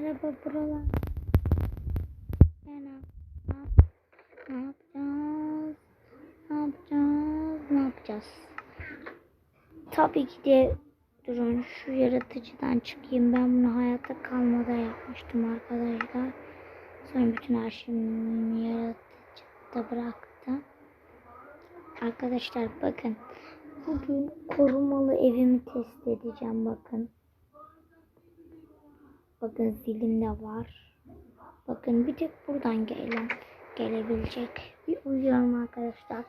Merhaba buralar. Ne, yapacağız? Ne yapacağız? Ne yapacağız? Tabii ki de durun şu yaratıcıdan çıkayım. Ben bunu hayatta kalmada yapmıştım arkadaşlar. Sonra bütün her şeyimi yaratıcıda bıraktım. Arkadaşlar bakın. Bugün korumalı evimi test edeceğim bakın. Bakın zilim de var. Bakın bir tek buradan gelen gelebilecek. Bir uyuyorum arkadaşlar.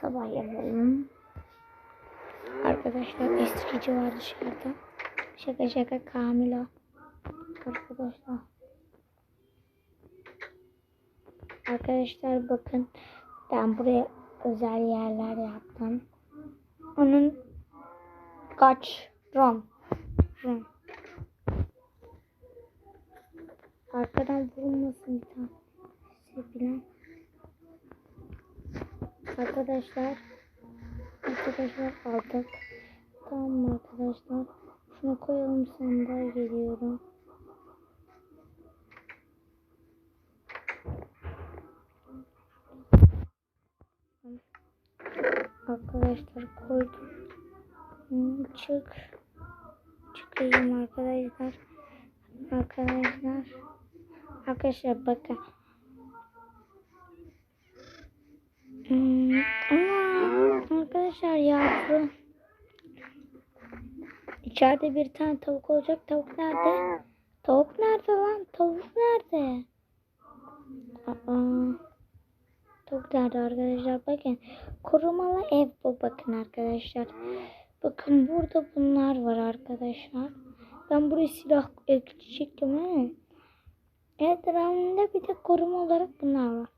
Sabah yapalım. Arkadaşlar eskici var dışarıda. Şaka şaka Kamila. Arkadaşlar. Arkadaşlar bakın. Ben buraya özel yerler yaptım. Onun kaç rom. Rom. Arkadan vurulmasın bir tane. Sevilen. Arkadaşlar. Arkadaşlar aldık. Tamam arkadaşlar? Şunu koyalım sandığa geliyorum. Arkadaşlar koydum. Çık. Çıkayım arkadaşlar. Arkadaşlar. Arkadaşlar bakın. Hmm, aa, arkadaşlar yavru. İçeride bir tane tavuk olacak. Tavuk nerede? Tavuk nerede lan? Tavuk nerede? Aa. Tavuk nerede arkadaşlar? Bakın. Korumalı ev bu bakın arkadaşlar. Bakın burada bunlar var arkadaşlar. Ben buraya silah ekleyecektim ama. Evet rahminde bir de koruma olarak bunlar var.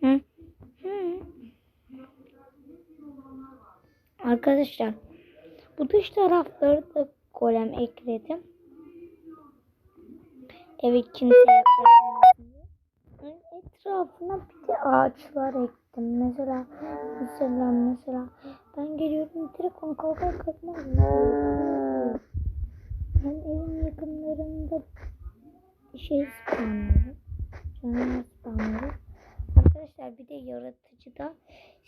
Hı? Hı. Arkadaşlar bu dış tarafları da golem ekledim. Evet kimse yaklaşamasın diye. Etrafına bir de ağaçlar ektim. Mesela mesela mesela ben geliyorum direkt onu kalkar kalkmaz. Ben evin yakınlarında şey spamlıyorum. Canavar spamlıyorum. Arkadaşlar bir de yaratıcıda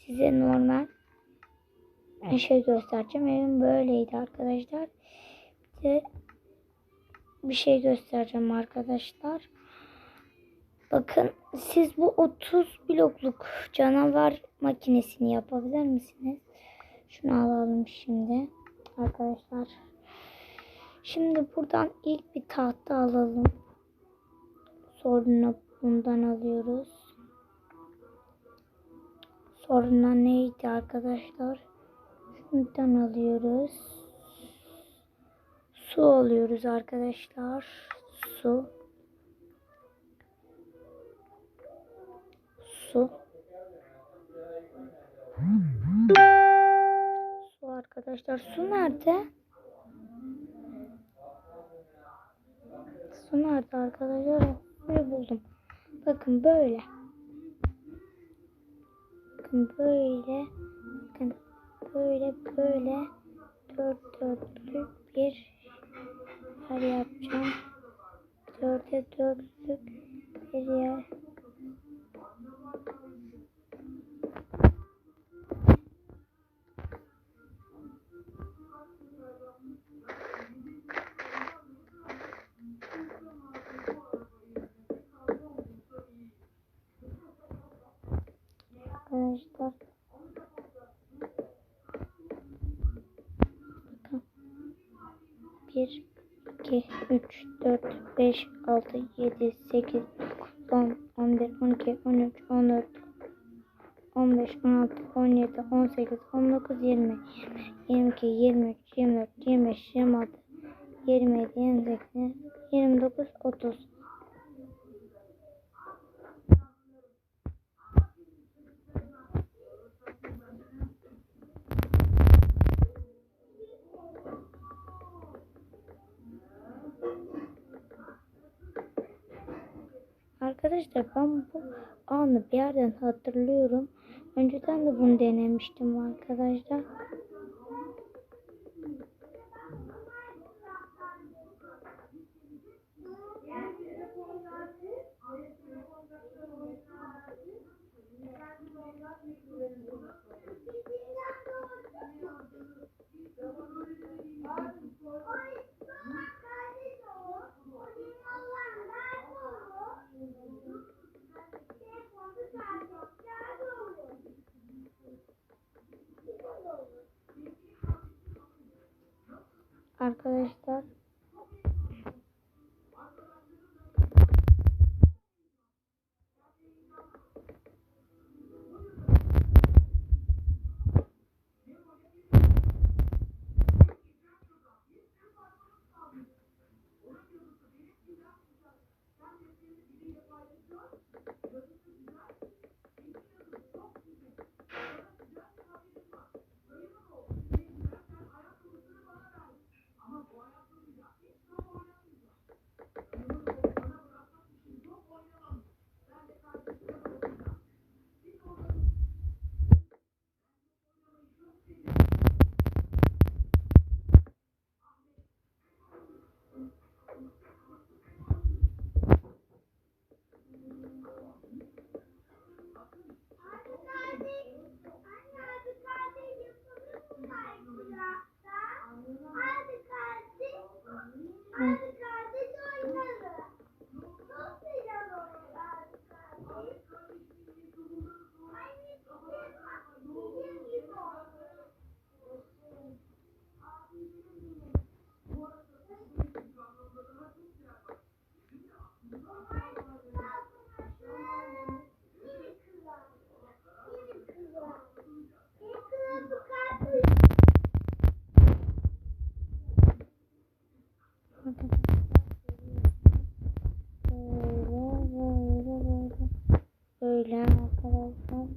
size normal bir şey göstereceğim. Evim böyleydi arkadaşlar. Bir de bir şey göstereceğim arkadaşlar. Bakın siz bu 30 blokluk canavar makinesini yapabilir misiniz? Şunu alalım şimdi arkadaşlar. Şimdi buradan ilk bir tahta alalım. Sonra bundan alıyoruz. Sonra neydi arkadaşlar? Şundan alıyoruz. Su alıyoruz arkadaşlar. Su. Su. Arkadaşlar. Su nerede? Su nerede arkadaşlar? Suyu buldum. Bakın böyle. Bakın böyle. Bakın böyle böyle. Dört dörtlük bir yer yapacağım. Dörde dörtlük bir yer. 1 2 3 4 5 6 7 8 10 11 12 13 14 15 16 17 18 19 20 22 23 24 25 26 27 28 29 30 Arkadaşlar ben bu anı bir yerden hatırlıyorum. Önceden de bunu denemiştim arkadaşlar. Arkadaşlar Böyle böyle böyle. Böyle arkadaşlar.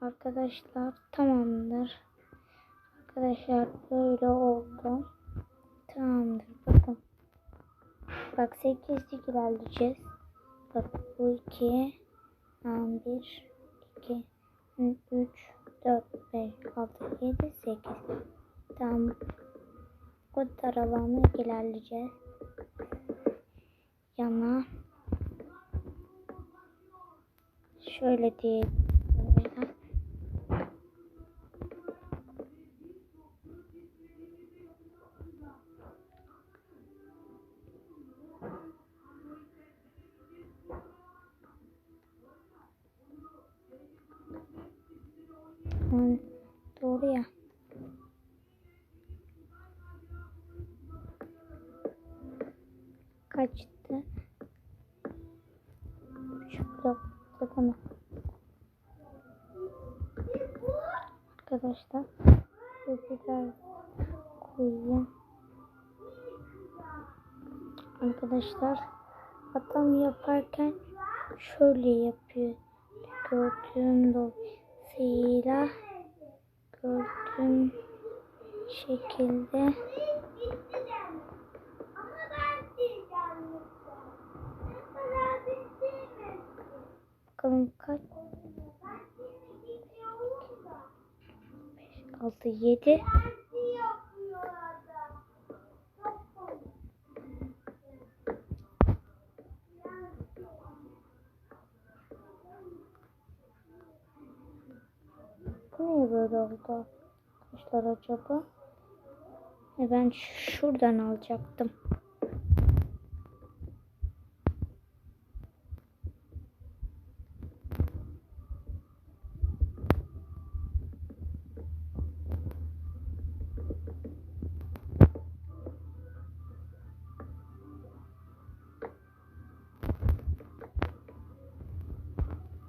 Arkadaşlar tamamdır. Arkadaşlar böyle oldu. Tamamdır. Bakın. Bak 8'lik ilerleyeceğiz. Bak bu 2 1 2 3 4 5 6 7 8 Tamam. O taralarını ilerleyeceğiz. Yana. Şöyle diye. Hı, Kaçtı? Üç blok mı? Arkadaşlar biraz koyayım. Arkadaşlar adam yaparken şöyle yapıyor. Gördüğüm dolayısıyla gördüğüm şekilde bakalım kaç 5 6 7 Bu niye böyle oldu arkadaşlar acaba? E ben şuradan alacaktım.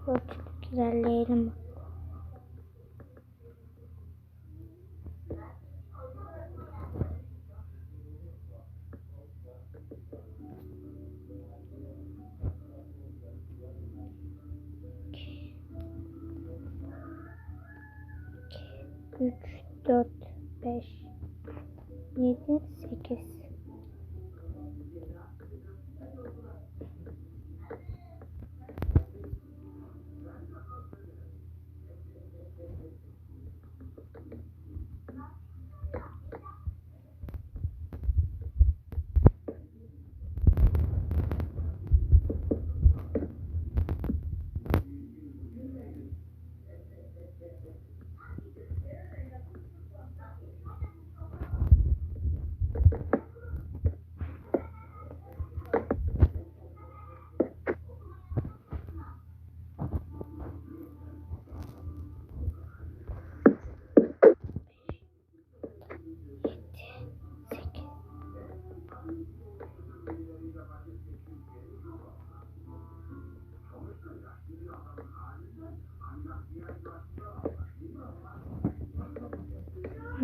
Dörtlük ilerleyelim. Üç, dört, beş, yedi,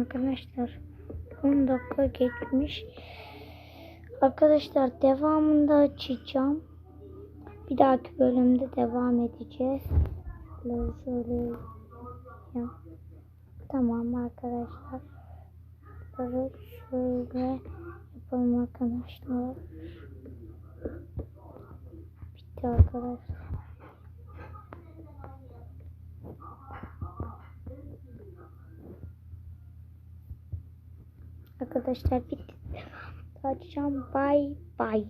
Arkadaşlar 10 dakika geçmiş. Arkadaşlar devamında açacağım. Bir dahaki bölümde devam edeceğiz. Şöyle yapayım. Tamam arkadaşlar. Böyle şöyle yapalım arkadaşlar. Bitti arkadaşlar. Arkadaşlar bitti. Açacağım. Bay bay.